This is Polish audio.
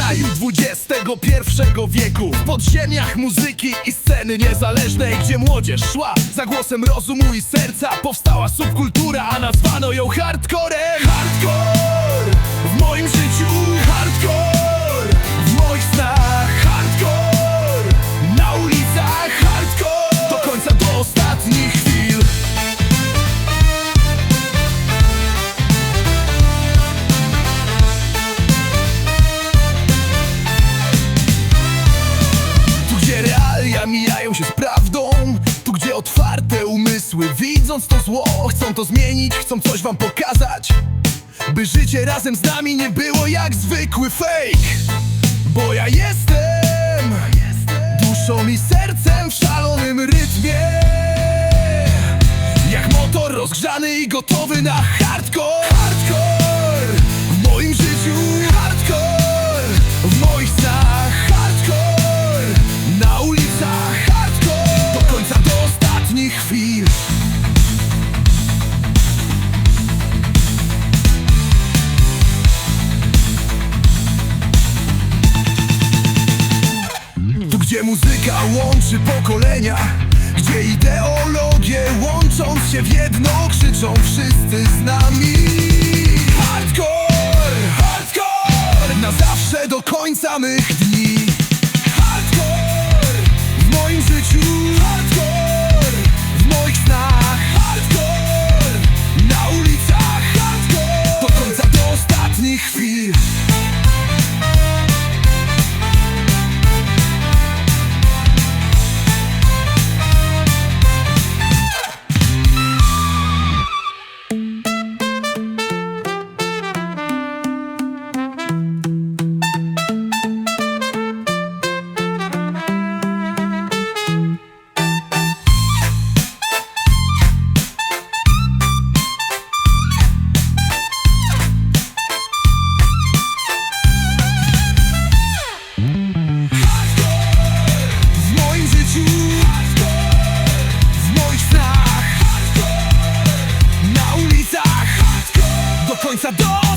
XXI wieku. W podziemiach muzyki i sceny niezależnej Gdzie młodzież szła za głosem rozumu i serca Powstała subkultura, a nazwano ją hardcorem. Hardcore prawdą Tu gdzie otwarte umysły Widząc to zło chcą to zmienić Chcą coś wam pokazać. By życie razem z nami nie było jak zwykły fake. Bo ja jestem Duszą i sercem w szalonym rytmie. Jak motor rozgrzany i gotowy na hardcore gdzie muzyka łączy pokolenia Gdzie ideologie łącząc się w jedno Krzyczą wszyscy z nami. Hardcore, hardcore Na zawsze do końca mych dni końca do